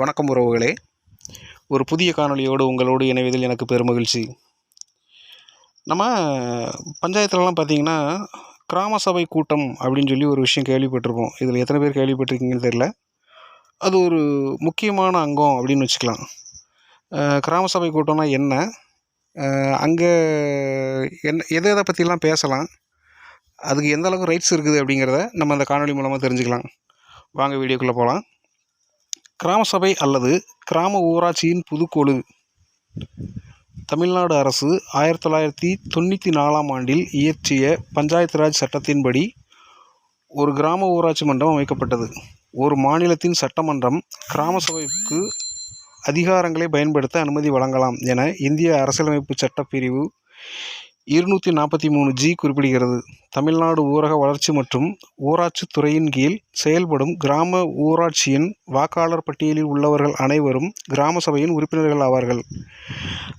வணக்கம் உறவுகளே. ஒரு புதிய காணொளியோடு உங்களோடு இணைவதில் எனக்கு பெருமகிழ்ச்சி. நம்ம பஞ்சாயத்துலலாம் பார்த்திங்கன்னா கிராம சபை கூட்டம் அப்படின்னு சொல்லி ஒரு விஷயம் கேள்விப்பட்டிருப்போம். இதில் எத்தனை பேர் கேள்விப்பட்டிருக்கீங்கன்னு தெரில அது ஒரு முக்கியமான அங்கம் அப்படின்னு வச்சுக்கலாம். கிராம சபை கூட்டம்னா என்ன? அங்கே என்ன எதை எதை பற்றிலாம் பேசலாம்? அதுக்கு எந்த அளவுக்கு ரைட்ஸ் இருக்குது அப்படிங்கிறத நம்ம அந்த காணொளி மூலமாக தெரிஞ்சுக்கலாம். வாங்க வீடியோக்குள்ளே போகலாம் கிராம சபை அல்லது கிராம ஊராட்சியின் புதுக்கொழு தமிழ்நாடு அரசு ஆயிரத்தி தொள்ளாயிரத்தி தொண்ணூற்றி நாலாம் ஆண்டில் இயற்றிய பஞ்சாயத்து ராஜ் சட்டத்தின்படி ஒரு கிராம ஊராட்சி மன்றம் அமைக்கப்பட்டது. ஒரு மாநிலத்தின் சட்டமன்றம் கிராம சபைக்கு அதிகாரங்களை பயன்படுத்த அனுமதி வழங்கலாம் என இந்திய அரசியலமைப்பு சட்டப்பிரிவு இருநூற்றி நாற்பத்தி மூணு ஜி குறிப்பிடுகிறது. தமிழ்நாடு ஊரக வளர்ச்சி மற்றும் ஊராட்சி துறையின் கீழ் செயல்படும் கிராம ஊராட்சியின் வாக்காளர் பட்டியலில் உள்ளவர்கள் அனைவரும் கிராம சபையின் உறுப்பினர்கள் ஆவார்கள்.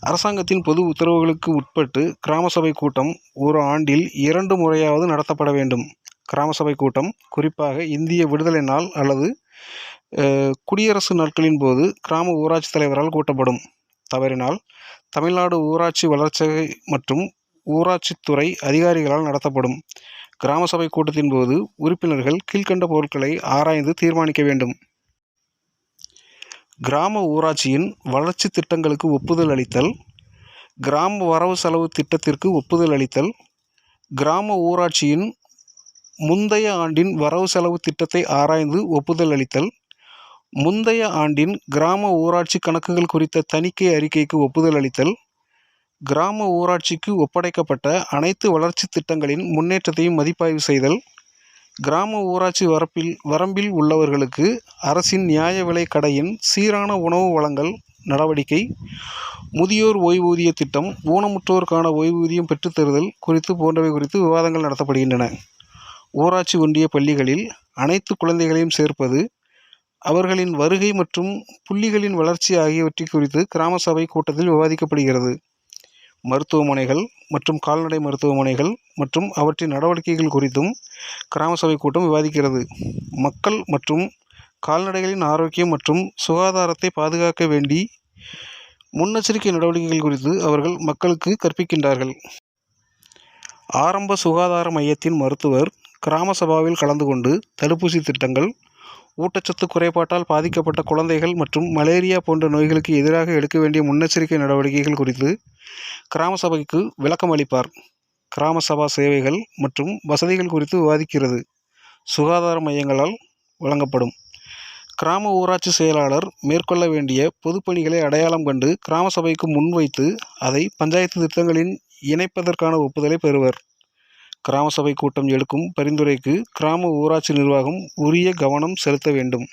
அரசாங்கத்தின் பொது உத்தரவுகளுக்கு உட்பட்டு கிராம சபை கூட்டம் ஒரு ஆண்டில் இரண்டு முறையாவது நடத்தப்பட வேண்டும். கிராம சபை கூட்டம் குறிப்பாக இந்திய விடுதலை நாள் அல்லது குடியரசு நாட்களின் போது கிராம ஊராட்சி தலைவரால் கூட்டப்படும். தவறினால் தமிழ்நாடு ஊராட்சி வளர்ச்சி மற்றும் ஊராட்சித்துறை அதிகாரிகளால் நடத்தப்படும். கிராம சபை கூட்டத்தின் போது உறுப்பினர்கள் கீழ்க்கண்ட பொருட்களை ஆராய்ந்து தீர்மானிக்க வேண்டும். கிராம ஊராட்சியின் வளர்ச்சி திட்டங்களுக்கு ஒப்புதல் அளித்தல் கிராம வரவு செலவு திட்டத்திற்கு ஒப்புதல் அளித்தல் கிராம ஊராட்சியின் முந்தைய ஆண்டின் வரவு செலவு திட்டத்தை ஆராய்ந்து ஒப்புதல் அளித்தல் முந்தைய ஆண்டின் கிராம ஊராட்சி கணக்குகள் குறித்த தணிக்கை அறிக்கைக்கு ஒப்புதல் அளித்தல் கிராம ஊராட்சிக்கு ஒப்படைக்கப்பட்ட அனைத்து வளர்ச்சி திட்டங்களின் முன்னேற்றத்தையும் மதிப்பாய்வு செய்தல் கிராம ஊராட்சி வரப்பில் வரம்பில் உள்ளவர்களுக்கு அரசின் நியாய விலை கடையின் சீரான உணவு வழங்கல் நடவடிக்கை முதியோர் ஓய்வூதிய திட்டம் ஊனமுற்றோருக்கான ஓய்வூதியம் பெற்றுத்தருதல் குறித்து போன்றவை குறித்து விவாதங்கள் நடத்தப்படுகின்றன. ஊராட்சி ஒன்றிய பள்ளிகளில் அனைத்து குழந்தைகளையும் சேர்ப்பது அவர்களின் வருகை மற்றும் புள்ளிகளின் வளர்ச்சி ஆகியவற்றை குறித்து கிராம சபை கூட்டத்தில் விவாதிக்கப்படுகிறது. மருத்துவமனைகள் மற்றும் கால்நடை மருத்துவமனைகள் மற்றும் அவற்றின் நடவடிக்கைகள் குறித்தும் கிராம சபை கூட்டம் விவாதிக்கிறது. மக்கள் மற்றும் கால்நடைகளின் ஆரோக்கியம் மற்றும் சுகாதாரத்தை பாதுகாக்க வேண்டி முன்னெச்சரிக்கை நடவடிக்கைகள் குறித்து அவர்கள் மக்களுக்கு கற்பிக்கின்றார்கள். ஆரம்ப சுகாதார மையத்தின் மருத்துவர் கிராம சபாவில் கலந்து கொண்டு தடுப்பூசி திட்டங்கள் ஊட்டச்சத்து குறைபாட்டால் பாதிக்கப்பட்ட குழந்தைகள் மற்றும் மலேரியா போன்ற நோய்களுக்கு எதிராக எடுக்க வேண்டிய முன்னெச்சரிக்கை நடவடிக்கைகள் குறித்து கிராம சபைக்கு விளக்கம் அளிப்பார். கிராம சபா சேவைகள் மற்றும் வசதிகள் குறித்து விவாதிக்கிறது. சுகாதார மையங்களால் வழங்கப்படும். கிராம ஊராட்சி செயலாளர் மேற்கொள்ள வேண்டிய பொதுப்பணிகளை அடையாளம் கண்டு கிராம சபைக்கு முன்வைத்து அதை பஞ்சாயத்து திட்டங்களின் இணைப்பதற்கான ஒப்புதலை பெறுவர். கிராம சபை கூட்டம் எடுக்கும் பரிந்துரைக்கு கிராம ஊராட்சி நிர்வாகம் உரிய கவனம் செலுத்த வேண்டும்.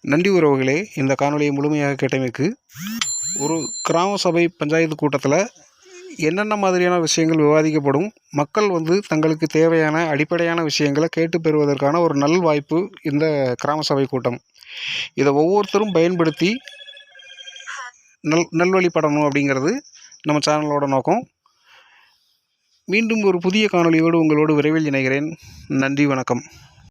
நன்றி உறவுகளே இந்த காணொலியை முழுமையாக கேட்டமைக்கு ஒரு கிராம சபை பஞ்சாயத்து கூட்டத்தில் என்னென்ன மாதிரியான விஷயங்கள் விவாதிக்கப்படும் மக்கள் வந்து தங்களுக்கு தேவையான அடிப்படையான விஷயங்களை கேட்டு பெறுவதற்கான ஒரு நல் வாய்ப்பு இந்த கிராம சபை கூட்டம். இதை ஒவ்வொருத்தரும் பயன்படுத்தி நல் நல்வழிப்படணும் அப்படிங்கிறது நம்ம சேனலோட நோக்கம். மீண்டும் ஒரு புதிய காணொளியோடு உங்களோடு விரைவில் இணைகிறேன். நன்றி வணக்கம்.